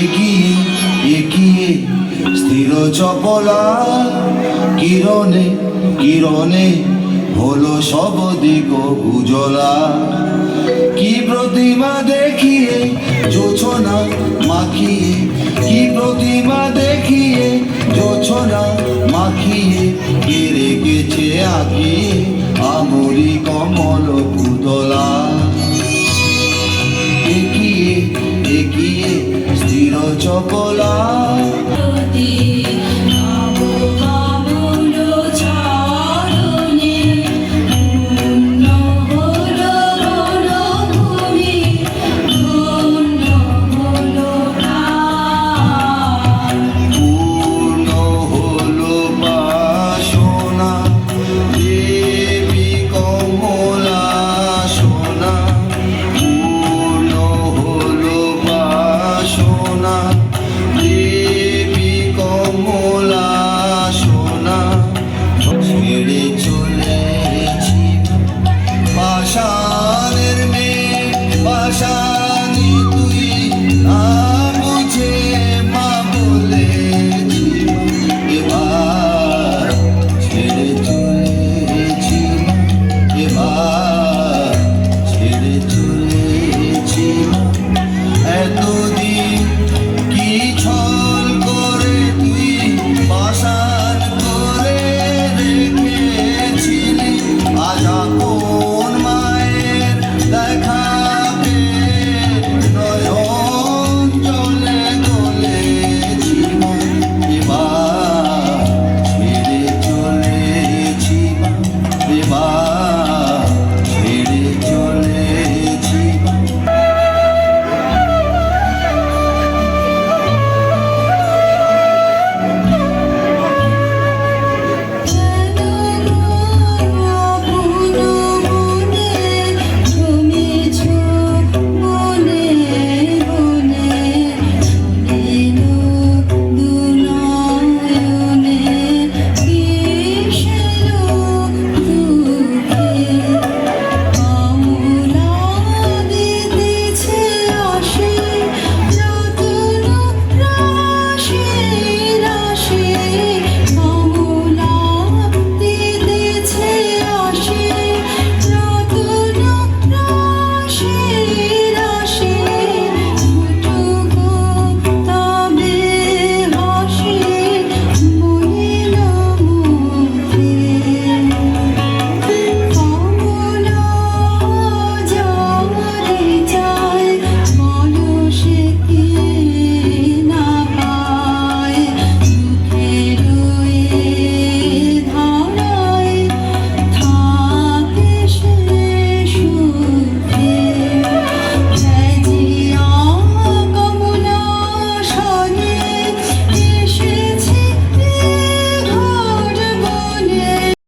এগিয়ে এগিয়ে স্থির চপলা কিরণে কিরণে হলো সব দিক উজলা কি প্রতিমা দেখিয়ে জোছনা মাখিয়ে, কি প্রতিমা দেখিয়ে জোছনা মাখিয়ে কে রেখেছে আঁকিয়ে, আমরি কমল পুতলা এগিয়ে এগিয়ে স্থির চপলা। आशा नी तुई